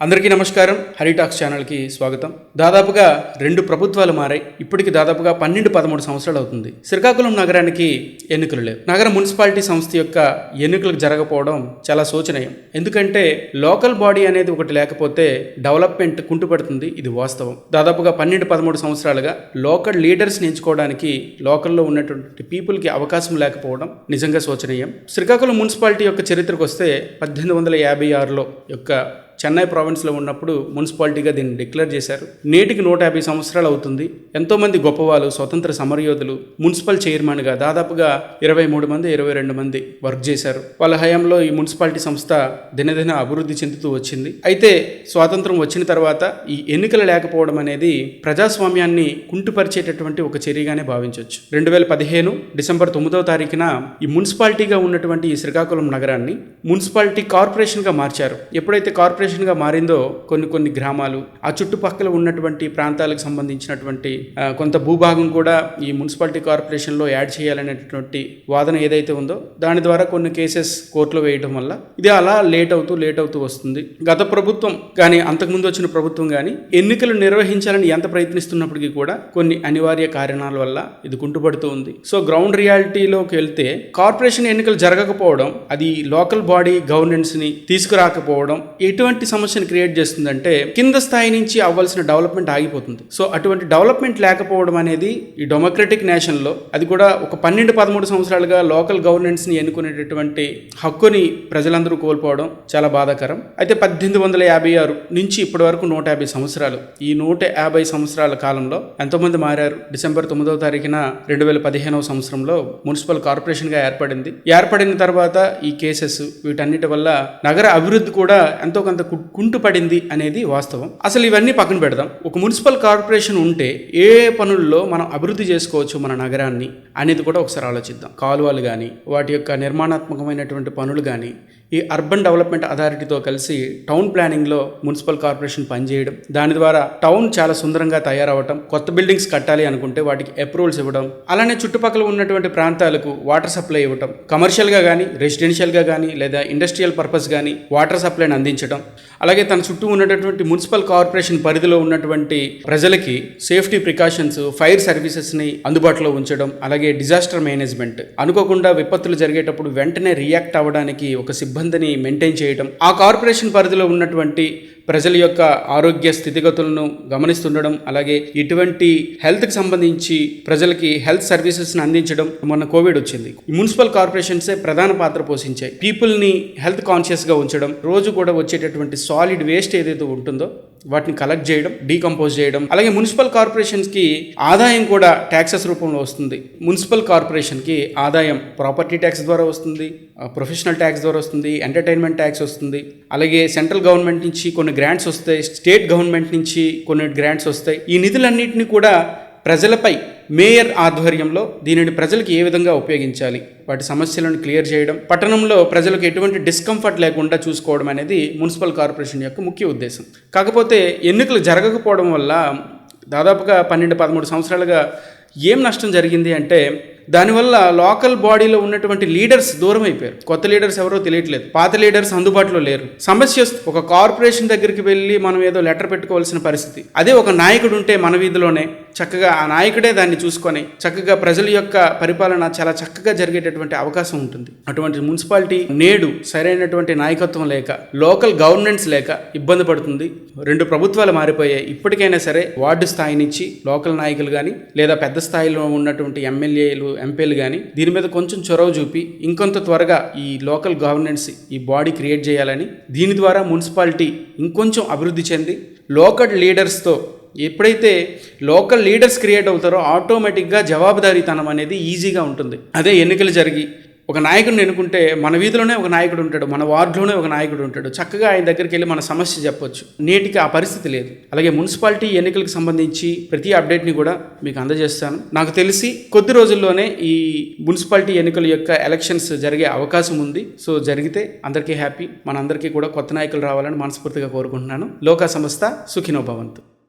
అందరికీ నమస్కారం. హరిటాక్స్ ఛానల్కి స్వాగతం. దాదాపుగా రెండు ప్రభుత్వాలు మారాయి. ఇప్పటికి దాదాపుగా పన్నెండు పదమూడు సంవత్సరాలు అవుతుంది. శ్రీకాకుళం నగరానికి ఎన్నికలు లేవు. నగర మున్సిపాలిటీ సంస్థ యొక్క ఎన్నికలు జరగకపోవడం చాలా శోచనీయం. ఎందుకంటే లోకల్ బాడీ అనేది ఒకటి లేకపోతే డెవలప్మెంట్ కుంటుపడుతుంది. ఇది వాస్తవం. దాదాపుగా పన్నెండు పదమూడు సంవత్సరాలుగా లోకల్ లీడర్స్ని ఎంచుకోవడానికి లోకల్లో ఉన్నటువంటి పీపుల్కి అవకాశం లేకపోవడం నిజంగా శోచనీయం. శ్రీకాకుళం మున్సిపాలిటీ యొక్క చరిత్రకు వస్తే పద్దెనిమిది వందల యాభై ఆరులో యొక్క చెన్నై ప్రావిన్స్లో ఉన్నప్పుడు మున్సిపాలిటీగా దీన్ని డిక్లేర్ చేశారు. నేటికి నూట యాభై సంవత్సరాలు అవుతుంది. ఎంతోమంది గొప్పవాళ్ళు స్వతంత్ర సమరయోధులు మున్సిపల్ చైర్మన్గా దాదాపుగా ఇరవై మూడు మంది ఇరవై రెండు మంది వర్క్ చేశారు. వాళ్ళ హయాంలో ఈ మున్సిపాలిటీ సంస్థ దినదిన అభివృద్ధి చెందుతూ వచ్చింది. అయితే స్వాతంత్రం వచ్చిన తర్వాత ఈ ఎన్నికలు లేకపోవడం అనేది ప్రజాస్వామ్యాన్ని కుంటుపరిచేటటువంటి ఒక చర్యగానే భావించవచ్చు రెండు వేల పదిహేను డిసెంబర్ తొమ్మిదవ తారీఖున ఈ మున్సిపాలిటీగా ఉన్నటువంటి ఈ శ్రీకాకుళం నగరాన్ని మున్సిపాలిటీ కార్పొరేషన్గా మార్చారు. ఎప్పుడైతే కార్పొరేషన్ కార్పొరేషన్గా మారిందో కొన్ని కొన్ని గ్రామాలు ఆ చుట్టుపక్కల ఉన్నటువంటి ప్రాంతాలకు సంబంధించినటువంటి కొంత భూభాగం కూడా ఈ మున్సిపాలిటీ కార్పొరేషన్లో యాడ్ చేయాలనేటటువంటి వాదన ఏదైతే ఉందో దాని ద్వారా కొన్ని కేసెస్ కోర్టులో వేయడం వల్ల ఇది అలా లేట్ అవుతూ లేట్ అవుతూ వస్తుంది. గత ప్రభుత్వం కానీ అంతకుముందు వచ్చిన ప్రభుత్వం కానీ ఎన్నికలు నిర్వహించాలని ఎంత ప్రయత్నిస్తున్నప్పటికీ కూడా కొన్ని అనివార్య కారణాల వల్ల ఇది కుంటుపడుతూ ఉంది. సో గ్రౌండ్ రియాలిటీలోకి వెళ్తే కార్పొరేషన్ ఎన్నికలు జరగకపోవడం అది లోకల్ బాడీ గవర్నెన్స్ని తీసుకురాకపోవడం ఎటువంటి సమస్యను క్రియేట్ చేస్తుందంటే కింద స్థాయి నుంచి అవ్వాల్సిన డెవలప్మెంట్ ఆగిపోతుంది. సో అటువంటి డెవలప్మెంట్ లేకపోవడం అనేది ఈ డెమోక్రటిక్ నేషన్లో అది కూడా ఒక పన్నెండు పదమూడు సంవత్సరాలుగా లోకల్ గవర్నెన్స్ని ఎన్నుకునేటటువంటి హక్కుని ప్రజలందరూ కోల్పోవడం చాలా బాధాకరం. అయితే పద్దెనిమిది వందల యాభై ఆరు నుంచి ఇప్పటి వరకు నూట యాభై సంవత్సరాలు. ఈ నూట యాభై సంవత్సరాల కాలంలో ఎంతోమంది మారారు? డిసెంబర్ తొమ్మిదవ తారీఖున రెండు వేల పదిహేనవ సంవత్సరంలో మున్సిపల్ కార్పొరేషన్గా ఏర్పడింది. ఏర్పడిన తర్వాత ఈ కేసెస్ వీటన్నిటి వల్ల నగర అభివృద్ధి కూడా ఎంతో కొంత కుంటుపడింది అనేది వాస్తవం. అసలు ఇవన్నీ పక్కన పెడదాం. ఒక మున్సిపల్ కార్పొరేషన్ ఉంటే ఏ ఏ పనుల్లో మనం అభివృద్ధి చేసుకోవచ్చు మన నగరాన్ని అనేది కూడా ఒకసారి ఆలోచిద్దాం. కాలువలు కానీ వాటి యొక్క నిర్మాణాత్మకమైనటువంటి పనులు కానీ ఈ అర్బన్ డెవలప్మెంట్ అథారిటీతో కలిసి టౌన్ ప్లానింగ్లో మున్సిపల్ కార్పొరేషన్ పనిచేయడం దాని ద్వారా టౌన్ చాలా సుందరంగా తయారవటం కొత్త బిల్డింగ్స్ కట్టాలి అనుకుంటే వాటికి అప్రూవల్స్ ఇవ్వడం అలానే చుట్టుపక్కల ఉన్నటువంటి ప్రాంతాలకు వాటర్ సప్లై ఇవ్వటం కమర్షియల్గా కానీ రెసిడెన్షియల్గా కానీ లేదా ఇండస్ట్రియల్ పర్పస్ కానీ వాటర్ సప్లైని అందించడం అలాగే తన చుట్టూ ఉన్నటువంటి మున్సిపల్ కార్పొరేషన్ పరిధిలో ఉన్నటువంటి ప్రజలకి సేఫ్టీ ప్రికాషన్స్ ఫైర్ సర్వీసెస్ని అందుబాటులో ఉంచడం అలాగే డిజాస్టర్ మేనేజ్మెంట్ అనుకోకుండా విపత్తులు జరిగేటప్పుడు వెంటనే రియాక్ట్ అవ్వడానికి ఒక సిబ్బంది సిబ్బందిని మెయింటైన్ చేయడం ఆ కార్పొరేషన్ పరిధిలో ఉన్నటువంటి ప్రజల యొక్క ఆరోగ్య స్థితిగతులను గమనిస్తుండడం అలాగే ఇటువంటి హెల్త్కి సంబంధించి ప్రజలకి హెల్త్ సర్వీసెస్ని అందించడం మొన్న కోవిడ్ వచ్చింది. మున్సిపల్ కార్పొరేషన్సే ప్రధాన పాత్ర పోషించాయి. పీపుల్ని హెల్త్ కాన్షియస్గా ఉంచడం రోజు కూడా వచ్చేటటువంటి సాలిడ్ వేస్ట్ ఏదైతే ఉంటుందో వాటిని కలెక్ట్ చేయడం డీకంపోజ్ చేయడం. అలాగే మున్సిపల్ కార్పొరేషన్స్కి ఆదాయం కూడా ట్యాక్సెస్ రూపంలో వస్తుంది. మున్సిపల్ కార్పొరేషన్కి ఆదాయం ప్రాపర్టీ ట్యాక్స్ ద్వారా వస్తుంది ప్రొఫెషనల్ ట్యాక్స్ ద్వారా వస్తుంది ఎంటర్టైన్మెంట్ ట్యాక్స్ వస్తుంది. అలాగే సెంట్రల్ గవర్నమెంట్ నుంచి కొన్ని గ్రాంట్స్ వస్తాయి స్టేట్ గవర్నమెంట్ నుంచి కొన్ని గ్రాంట్స్ వస్తాయి. ఈ నిధులన్నింటినీ కూడా ప్రజలపై మేయర్ ఆధ్వర్యంలో దీనిని ప్రజలకు ఏ విధంగా ఉపయోగించాలి? వాటి సమస్యలను క్లియర్ చేయడం పట్టణంలో ప్రజలకు ఎటువంటి డిస్కంఫర్ట్ లేకుండా చూసుకోవడం అనేది మున్సిపల్ కార్పొరేషన్ యొక్క ముఖ్య ఉద్దేశం. కాకపోతే ఎన్నికలు జరగకపోవడం వల్ల దాదాపుగా పన్నెండు పదమూడు సంవత్సరాలుగా ఏం నష్టం జరిగింది అంటే దానివల్ల లోకల్ బాడీలో ఉన్నటువంటి లీడర్స్ దూరం అయిపోయారు. కొత్త లీడర్స్ ఎవరో తెలియట్లేదు. పాత లీడర్స్ అందుబాటులో లేరు. సమస్య ఒక కార్పొరేషన్ దగ్గరికి వెళ్ళి మనం ఏదో లెటర్ పెట్టుకోవాల్సిన పరిస్థితి. అదే ఒక నాయకుడు ఉంటే మన వీధిలోనే చక్కగా ఆ నాయకుడే దాన్ని చూసుకొని చక్కగా ప్రజల యొక్క పరిపాలన చాలా చక్కగా జరిగేటటువంటి అవకాశం ఉంటుంది. అటువంటి మున్సిపాలిటీ నేడు సరైనటువంటి నాయకత్వం లేక లోకల్ గవర్నెన్స్ లేక ఇబ్బంది పడుతుంది. రెండు ప్రభుత్వాలు మారిపోయాయి. ఇప్పటికైనా సరే వార్డు స్థాయి నుంచి లోకల్ నాయకులు కానీ లేదా పెద్ద స్థాయిలో ఉన్నటువంటి ఎమ్మెల్యేలు ఎంపీలు కానీ దీని మీద కొంచెం చొరవ చూపి ఇంకొంత త్వరగా ఈ లోకల్ గవర్నెన్స్ ఈ బాడీ క్రియేట్ చేయాలని దీని ద్వారా మున్సిపాలిటీ ఇంకొంచెం అభివృద్ధి చెంది లోకల్ లీడర్స్తో ఎప్పుడైతే లోకల్ లీడర్స్ క్రియేట్ అవుతారో ఆటోమేటిక్గా జవాబుదారీతనం అనేది ఈజీగా ఉంటుంది. అదే ఎన్నికలు జరిగి ఒక నాయకుడిని ఎన్నుకుంటే మన వీధిలోనే ఒక నాయకుడు ఉంటాడు మన వార్డులోనే ఒక నాయకుడు ఉంటాడు. చక్కగా ఆయన దగ్గరికి వెళ్ళి మన సమస్య చెప్పొచ్చు. నేటికి ఆ పరిస్థితి లేదు. అలాగే మున్సిపాలిటీ ఎన్నికలకు సంబంధించి ప్రతి అప్డేట్ని కూడా మీకు అందజేస్తాను. నాకు తెలిసి కొద్ది రోజుల్లోనే ఈ మున్సిపాలిటీ ఎన్నికల యొక్క ఎలక్షన్స్ జరిగే అవకాశం ఉంది. సో జరిగితే అందరికీ హ్యాపీ. మనందరికీ కూడా కొత్త నాయకులు రావాలని మనస్ఫూర్తిగా కోరుకుంటున్నాను. లోకా సంస్థ సుఖినో భవంతు.